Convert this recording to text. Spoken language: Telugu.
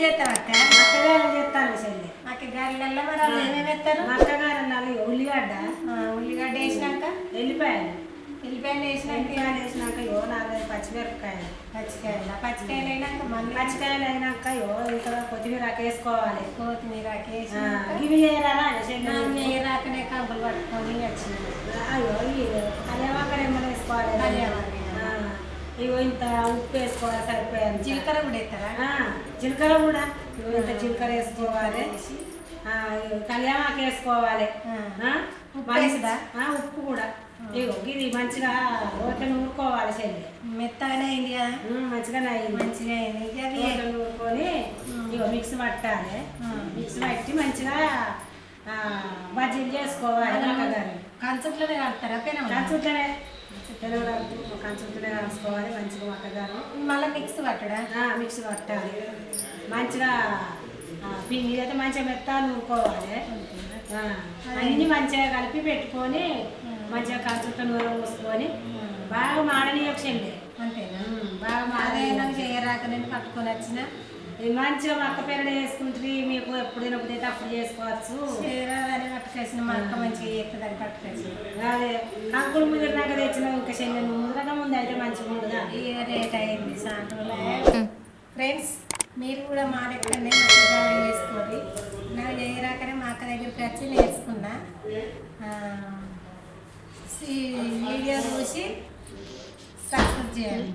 చేస్తావు అక్క? మక్కగారెలు చేస్తాను చెల్లి? మాకు గారెలలో మరి వాళ్ళు ఏమేమి ఎత్తారు మక్కగారెలు నాలుగు ఉల్లిగడ్డ. ఉల్లిగడ్డ వేసినాక? ఎల్లిపాయలు. ఎల్లిపాయలు వేసినాక ఎల్లిపాయలు వేసినాక ఇవో నాలుగైదు పచ్చిమిరపకాయలు. పచ్చికాయలు పచ్చికాయలు అయినాక మళ్ళీ? పచ్చికాయలు అయినాక ఇవో ఇంకా కొత్తిమీర వేసుకోవాలి కొత్తిమీర ఇవి చేయరాదా చెల్లి? నేను రాకనే కంపలు పట్టుకొని వచ్చినాను అయ్యో ఏమైనా వేసుకోవాలి. ఆ, ఇగో ఇంత ఉప్పు వేసుకోవాలి జీలకర్ర కూడా ఎత్తారా జీలకర్ర కూడా. ఇంత జీలకర్ర వేసుకోవాలి. కళ్యామాకు వేసుకోవాలి. ఉప్పు కూడా. ఇది మంచిగా రోట్లో నూరుకోవాలి చెల్లి మెత్తగానే అయింది కదా? మంచిగానే అయింది. మంచిగా అయింది. రోట్లో నూరుకొని ఇగో మిక్స్ పట్టాలి. మిక్స్ పట్టి మంచిగా ఆ, బజ్జీలు చేసుకోవాలి. కంచుట్లోనే కలుపుతారా? పెనం కంచుంటేనే కాసుకోవాలి మంచిగా మక్కగారు మళ్ళీ మిక్స్ పట్టడా? మిక్సీ పట్టాలి. మంచిగా పిండి అయితే మంచిగా మెత్త నూరుకోవాలి. అన్ని మంచిగా కలిపి పెట్టుకొని మంచిగా కంచుంట నూర పోసుకొని బాగా మాడనీయొచ్చండి. అంతేనా? బాగా అదే మాడనీయ నాకు చేయరాక నేను పట్టుకొని వచ్చిన. మంచిగా మక్క పేరడ వేసుకుంటుంది మీకు ఎప్పుడు తినకపోతే అప్పుడు చేసుకోవచ్చు. చేయరాదని పట్టుకొచ్చిన మా అక్క మంచిగా చేస్తుందని పట్టుకొచ్చిన అదే కంకులు ముదిరినాక తెచ్చిన ఇంకా ముందు అయితే ఇక రేట్ అయింది సాయంత్రం ఫ్రెండ్స్ మీరు కూడా మా లెక్కనే మక్కజాలం చేసుకోండి. నాకు చేయరాకనే మా అక్క దగ్గరికి వచ్చి నేర్చుకున్నా. వీడియో చూసి సక్సెస్ చేయాలి